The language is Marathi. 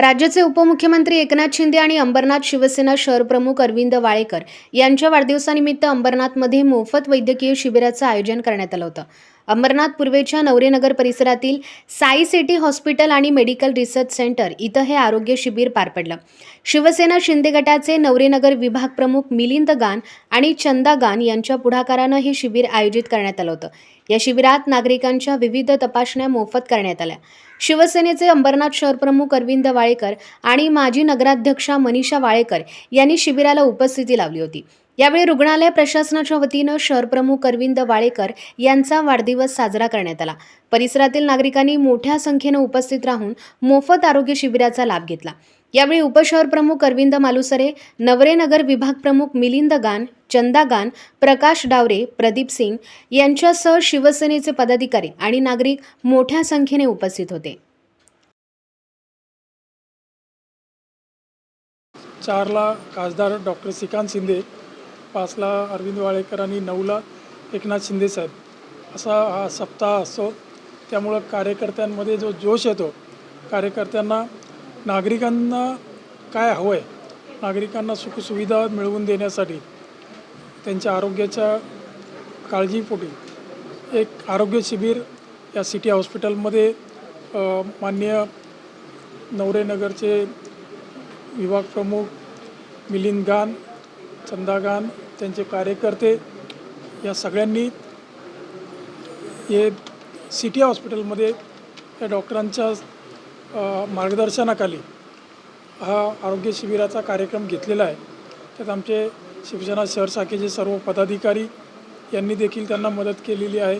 राज्याचे उपमुख्यमंत्री एकनाथ शिंदे आणि अंबरनाथ शिवसेना शहरप्रमुख अरविंद वाळेकर यांच्या वाढदिवसानिमित्त अंबरनाथमध्ये मोफत वैद्यकीय शिबिराचं आयोजन करण्यात आलं होतं. अंबरनाथ पूर्वेच्या नवरेनगर परिसरातील साई सिटी हॉस्पिटल आणि मेडिकल रिसर्च सेंटर इथं हे आरोग्य शिबिर पार पडलं. शिवसेना शिंदे गटाचे नवरेनगर विभाग प्रमुख मिलिंद गान आणि चंदा गान यांच्या पुढाकारानं हे शिबिर आयोजित करण्यात आलं होतं. या शिबिरात नागरिकांच्या विविध तपासण्या मोफत करण्यात आल्या. शिवसेनेचे अंबरनाथ शहरप्रमुख अरविंद वाळेकर आणि माजी नगराध्यक्षा मनीषा वाळेकर यांनी शिबिराला उपस्थिती लावली होती. यावेळी रुग्णालय प्रशासनाच्या वतीनं शहरप्रमुख अरविंद वाळेकर यांचा वाढदिवस साजरा करण्यात आला. परिसरातील नागरिकांनी मोठ्या संख्येनं उपस्थित राहून मोफत आरोग्य शिबिराचा लाभ घेतला. यावेळी उपशहरप्रमुख अरविंद मालुसरे नवरेनगर विभाग प्रमुख मिलिंद गान चंदा गान प्रकाश डावरे प्रदीप सिंग यांच्यासह शिवसेनेचे पदाधिकारी आणि नागरिक मोठ्या संख्येने उपस्थित होते. चारला खासदार डॉक्टर श्रीकांत शिंदे पाचला अरविंद वाळेकर आणि नऊला एकनाथ शिंदे साहेब. असा हा सप्ताह असतो. त्यामुळं कार्यकर्त्यांमध्ये जो जोश येतो कार्यकर्त्यांना नागरिकांना काय हवं आहे नागरिकांना सुखसुविधा मिळवून देण्यासाठी त्यांच्या आरोग्याच्या काळजीपोटी एक आरोग्य शिबिर या सिटी हॉस्पिटलमध्ये माननीय नवरेनगरचे विभाग प्रमुख मिलिंद गान चंदागान त्यांचे कार्यकर्ते या सगळ्यांनी हे सिटी हॉस्पिटलमध्ये या डॉक्टरांच्या मार्गदर्शनाखाली हा आरोग्य शिबिराचा कार्यक्रम घेतलेला आहे. त्यात आमचे शिवसेना शहर शाखेचे सर्व पदाधिकारी यांनी देखील त्यांना मदत केलेली आहे.